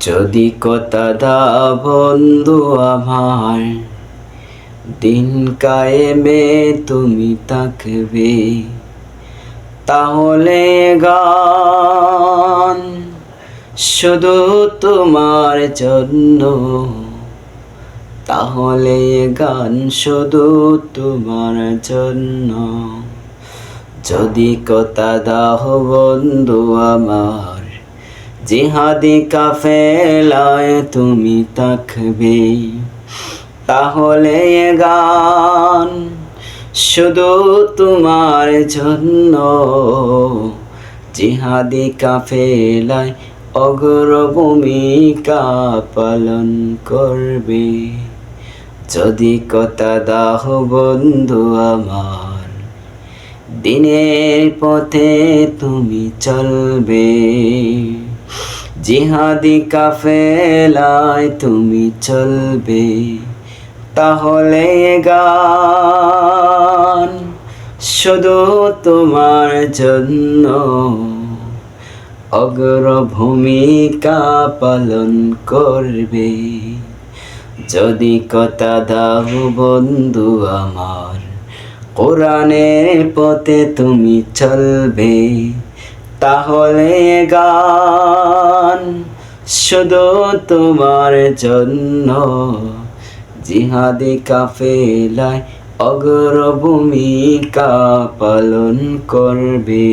যদি কথা দা বন্ধু আমার, দিন কায়েমে তুমি থাকবে, তাহলে গান শুধু তোমার জন্য, তাহলে গান শুধু তোমার জন্য। যদি কথা বন্ধু আমার জিহাদি কাফেলায় তুমি থাকবে। তাহলে গান শুধু তোমার জন্য। জিহাদি কাফেলায় অগ্র ভূমিকা পালন করবে। যদি কথা দাহ বন্ধু আমার, দিনের পথে তুমি চলবে। জিহাদি কাফেলায় তুমি চলবে, তাহলে গান শুধু তোমার জন্য। অগ্র ভূমিকা পালন করবে, যদি কথা দাও বন্ধু আমার, কোরআনের পথে তুমি চলবে। তাহলে গান শুধু তোমার জন্য। জিহাদি কাফেলায় অগ্রভূমিকা পালন করবে।